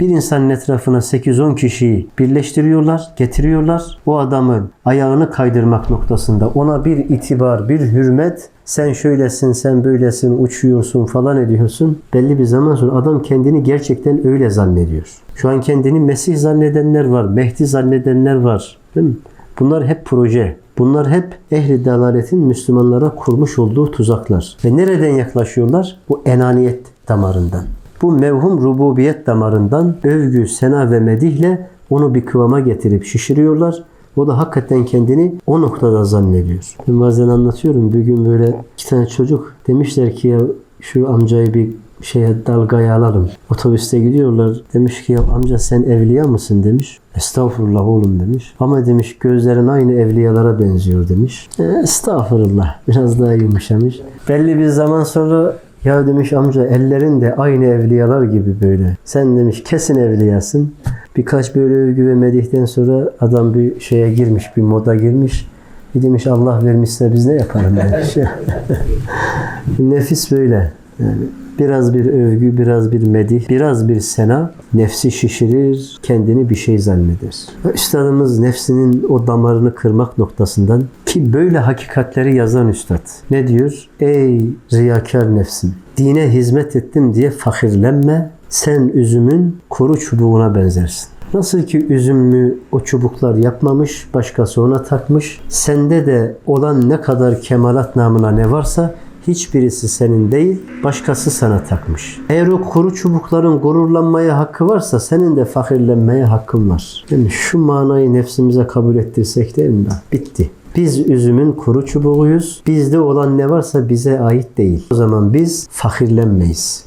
Bir insanın etrafına 8-10 kişiyi birleştiriyorlar, getiriyorlar. O adamın ayağını kaydırmak noktasında ona bir itibar, bir hürmet, sen şöylesin, sen böylesin, uçuyorsun falan ediyorsun. Belli bir zaman sonra adam kendini gerçekten öyle zannediyor. Şu an kendini Mesih zannedenler var, Mehdi zannedenler var. Değil mi? Bunlar hep proje. Bunlar hep ehli dalaletin Müslümanlara kurmuş olduğu tuzaklar. Ve nereden yaklaşıyorlar? Bu enaniyet damarından. Bu mevhum rububiyet damarından övgü, sena ve medihle onu bir kıvama getirip şişiriyorlar. O da hakikaten kendini o noktada zannediyor. Ben bazen anlatıyorum. Bir gün böyle iki tane çocuk demişler ki ya şu amcayı bir şeye dalgaya alalım. Otobüste gidiyorlar. Demiş ki ya amca sen evliya mısın demiş. Estağfurullah oğlum demiş. Ama demiş gözlerin aynı evliyalara benziyor demiş. E, estağfurullah. Biraz daha yumuşamış. Belli bir zaman sonra ya demiş amca ellerin de aynı evliyalar gibi böyle. Sen demiş kesin evliyasın. Birkaç böyle övgü ve medihten sonra adam bir şeye girmiş, bir moda girmiş. Bir demiş Allah vermişse biz ne yapalım demiş. Nefis böyle. Yani biraz bir övgü, biraz bir medih, biraz bir sena nefsi şişirir, kendini bir şey zanneder. Üstadımız nefsinin o damarını kırmak noktasından ki böyle hakikatleri yazan üstad ne diyor? Ey riyakar nefsim! Dine hizmet ettim diye fakirlenme, sen üzümün kuru çubuğuna benzersin. Nasıl ki üzümlü o çubuklar yapmamış, başkası ona takmış. Sende de olan ne kadar kemalat namına ne varsa hiçbirisi senin değil, başkası sana takmış. Eğer o kuru çubukların gururlanmaya hakkı varsa senin de fakirlenmeye hakkın var. Yani şu manayı nefsimize kabul ettirsek değil mi? Bitti. Biz üzümün kuru çubuğuyuz. Bizde olan ne varsa bize ait değil. O zaman biz fakirlenmeyiz.